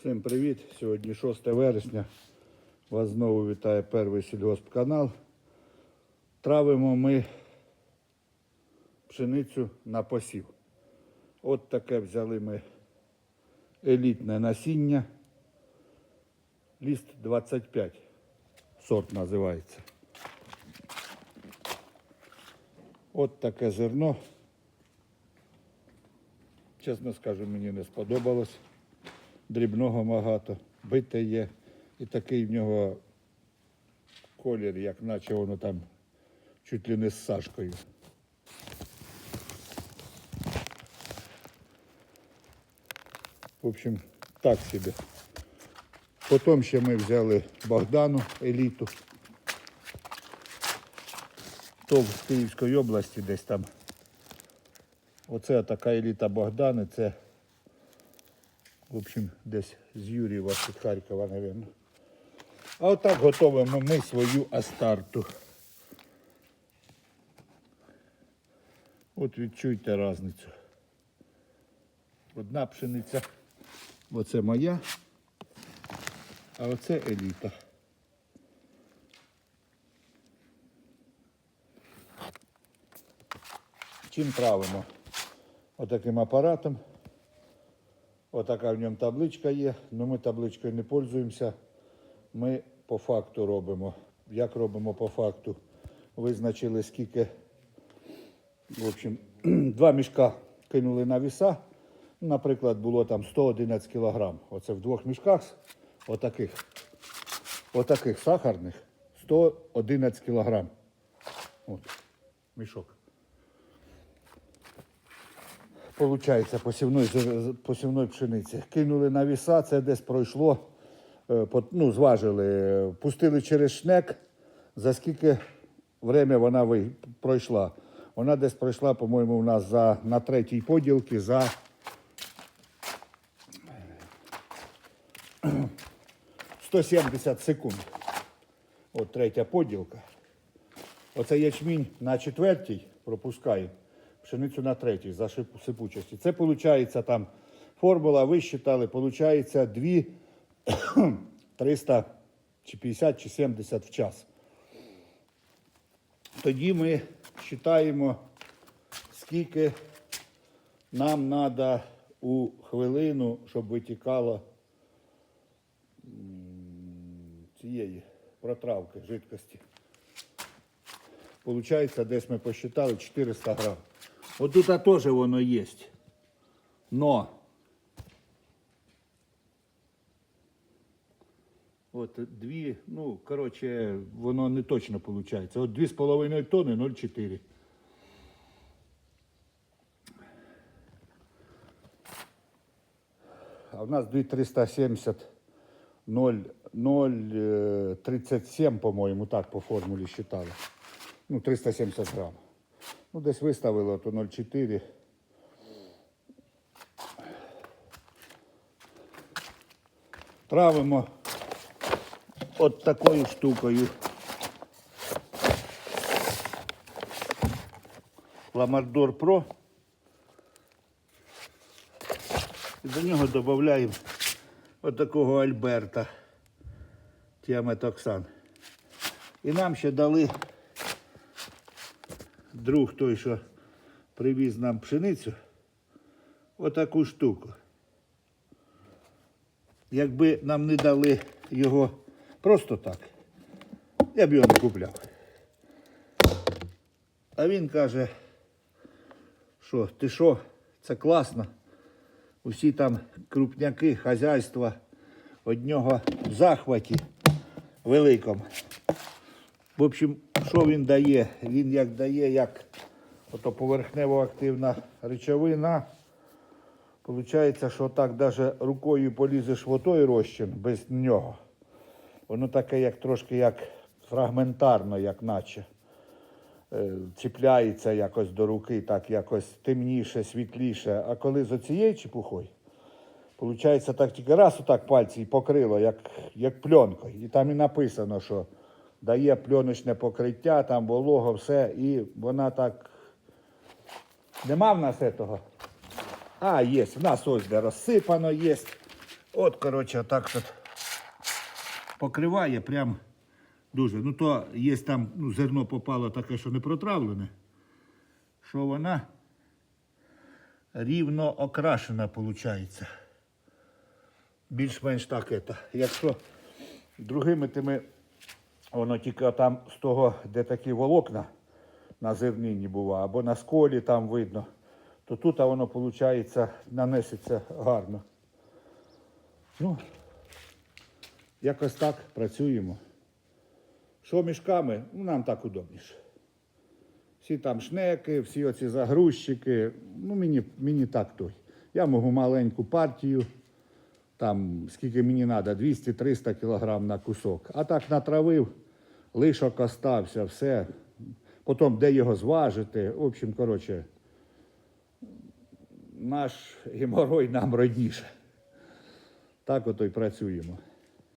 Всім привіт! Сьогодні 6 вересня. Вас знову вітає перший сільгоспканал. Травимо ми пшеницю на посів. От таке взяли ми елітне насіння. Ліст 25. Сорт називається. От таке зерно. Чесно скажу, мені не сподобалось. Дрібного багато, бите є. І такий в нього колір, як наче воно там чуть ли не з сашкою. В общем, так собі. Потім ще ми взяли Богдану еліту. То в Київській області десь там. Оце така еліта Богдани, це в общем, десь з Юрієва з Харкова, мабуть. А отак готуємо ми свою астарту. От відчуйте різницю. Одна пшениця, оце моя, а оце еліта. Чим травимо? Отаким апаратом. Отака в ньому табличка є, але ми табличкою не пользуємося. Ми по факту робимо. Як робимо по факту? Визначили скільки. В общем, два мішка кинули на віса. Наприклад, було там 111 кілограм. Оце в двох мішках, отаких, отаких сахарних, 111 кілограм. От, мішок. Получається, посівної, посівної пшениці. Кинули на віса, це десь пройшло, е, ну, зважили, пустили через шнек, за скільки время вона пройшла. Вона десь пройшла, по-моєму, у нас за, на третій поділки за 170 секунд. От третя поділка. Оце ячмінь на четвертій пропускає, пшеницю на третій за сипучості. Це виходить там формула, ви виходить 2 300 чи 50 чи 70 в час. Тоді ми вважаємо, скільки нам треба у хвилину, щоб витікало цієї протравки жидкості. Получається, десь ми посчитали 400 грам. От тут теж воно є. Но от дві, ну, коротше, воно не точно виходить. От 2,5 тонни 0,4. А в нас 2370 0,37, по-моєму, так по формулі считали. Ну, 370 грам. Ну, десь виставили, то 0,4. Травимо от такою штукою. Ламардор Про. І до нього додаємо от такого Альберта Тіаметоксан. І нам ще дали друг той, що привіз нам пшеницю, отаку штуку. Якби нам не дали його просто так, я б його не купляв. А він каже, що ти що, це класно. Усі там крупняки, хазяйства од нього в захваті великому. В общем, що він дає? Він як дає, як ото поверхнево активна речовина. Получається, що так навіть рукою полізеш в отой розчин без нього. Воно таке, як трошки як фрагментарно, як наче. Е, Чіпляється якось до руки, так якось темніше, світліше. А коли з оцією чепухою, Получається, так тільки раз отак пальці і покрило, як, як пленкою. І там і написано, що дає пленочне покриття, там волого, все, і вона так. Нема в нас цього. А, є, в нас ось де розсипано є. От, коротше, так от покриває прям дуже. Ну то є там ну, зерно попало таке, що не протравлене, що вона рівно окрашена виходить. Більш-менш так это. Якщо другими тими, воно тільки там з того, де такі волокна на зернині бува, або на сколі там видно, то тут воно виходить, нанесеться гарно. Ну, якось так працюємо. Що мішками? Ну, нам так удобніше. Всі там шнеки, всі оці загрузчики. Ну, мені, мені так той. Я можу маленьку партію, там скільки мені треба, 200-300 кг на кусок. А так натравив, лишок остався, все. Потім де його зважити. В общем, коротше, наш геморой нам родніше. Так ото й працюємо.